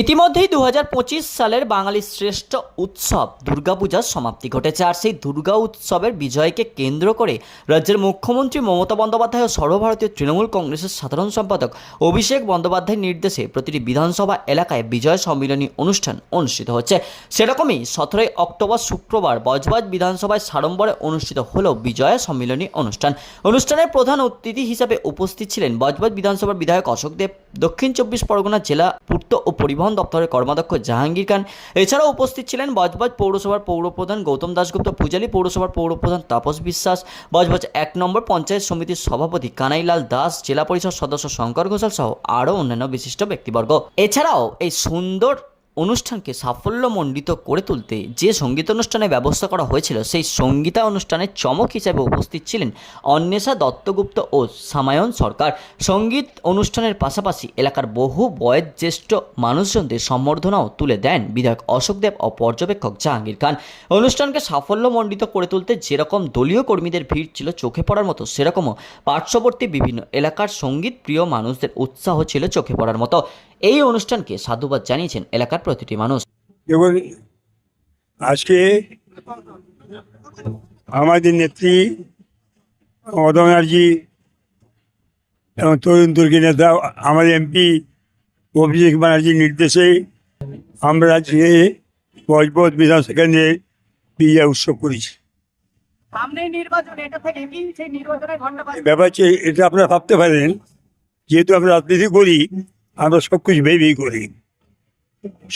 ইতিমধ্যেই দু হাজার পঁচিশ সালের বাঙালির শ্রেষ্ঠ উৎসব দুর্গাপূজার সমাপ্তি ঘটেছে, আর সেই দুর্গা উৎসবের বিজয়কে কেন্দ্র করে রাজ্যের মুখ্যমন্ত্রী মমতা বন্দ্যোপাধ্যায় ও সর্বভারতীয় তৃণমূল কংগ্রেসের সাধারণ সম্পাদক অভিষেক বন্দ্যোপাধ্যায়ের নির্দেশে প্রতিটি বিধানসভা এলাকায় বিজয় সম্মিলনী অনুষ্ঠান অনুষ্ঠিত হচ্ছে। সেরকমই সতেরোই অক্টোবর শুক্রবার বজবজ বিধানসভায় সাড়ম্বরে অনুষ্ঠিত হল বিজয় সম্মিলনী অনুষ্ঠান। অনুষ্ঠানের প্রধান অতিথি হিসাবে উপস্থিত ছিলেন বজবজ বিধানসভার বিধায়ক অশোক দেব, দক্ষিণ চব্বিশ পরগনা জেলা পূর্ত ও পরিবহন দপ্তরের কর্মাধ্যক্ষ জাহাঙ্গীর খান। এছাড়াও উপস্থিত ছিলেন বজবজ পৌরসভার পৌরপ্রধান গৌতম দাসগুপ্ত পূজালী, পৌরসভার পৌরপ্রধান তাপস বিশ্বাস, বজবজ এক নম্বর পঞ্চায়েত সমিতির সভাপতি কানাইলাল দাস, জেলা পরিষদ সদস্য শঙ্কর ঘোষাল সহ আরও অন্যান্য বিশিষ্ট ব্যক্তিবর্গ। এছাড়াও এই সুন্দর অনুষ্ঠানকে সাফল্যমণ্ডিত করে তুলতে যে সংগীত অনুষ্ঠানের ব্যবস্থা করা হয়েছিল, সেই সঙ্গীতা অনুষ্ঠানের চমক হিসেবে উপস্থিত ছিলেন অন্বেষা দত্তগুপ্ত ও সামায়ন সরকার। সংগীত অনুষ্ঠানের পাশাপাশি এলাকার বহু বয়োজ্যেষ্ঠ মানুষজনদের সম্বর্ধনাও তুলে দেন বিধায়ক অশোক দেব ও পর্যবেক্ষক জাহাঙ্গীর খান। অনুষ্ঠানকে সাফল্যমণ্ডিত করে তুলতে যেরকম দলীয় কর্মীদের ভিড় ছিল চোখে পড়ার মতো, সেরকমও পার্শ্ববর্তী বিভিন্ন এলাকার সংগীত প্রিয় মানুষদের উৎসাহ ছিল চোখে পড়ার মতো। এই অনুষ্ঠানকে সাধুবাদ জানিয়েছেন এলাকার প্রতিটি মানুষ। দেখুন আজকে আমাদের নেত্রী ব্যানার্জি এবং তরুণ তুর্কি নেতা আমাদের এমপি অভিষেক ব্যানার্জির নির্দেশে আমরা আজকে বজবত বিধানসভা কেন্দ্রে বিজয় উৎসব করেছি। ব্যাপার হচ্ছে এটা আপনারা ভাবতে পারেন যেহেতু আমরা রাজনীতি করি আমরা সব কিছু ভেবেই করি।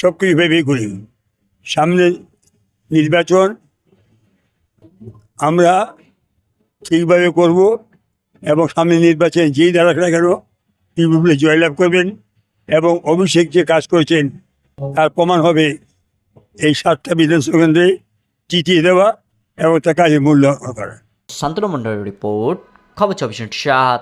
সব কিছু ভেবেই করি। সামনে নির্বাচন, আমরা ঠিকভাবে করব এবং সামনে নির্বাচনে যেই দাঁড়াক না কেন তৃণমূলে জয়লাভ করবেন এবং অভিষেক যে কাজ করেছেন, তার প্রমাণ হবে এই সাতটা বিধানসভা কেন্দ্রে জিতিয়ে দেওয়া এবং তার কাজে মূল্য করা। শান্তনু মণ্ডলের রিপোর্ট, খবর চব্বিশ সাত।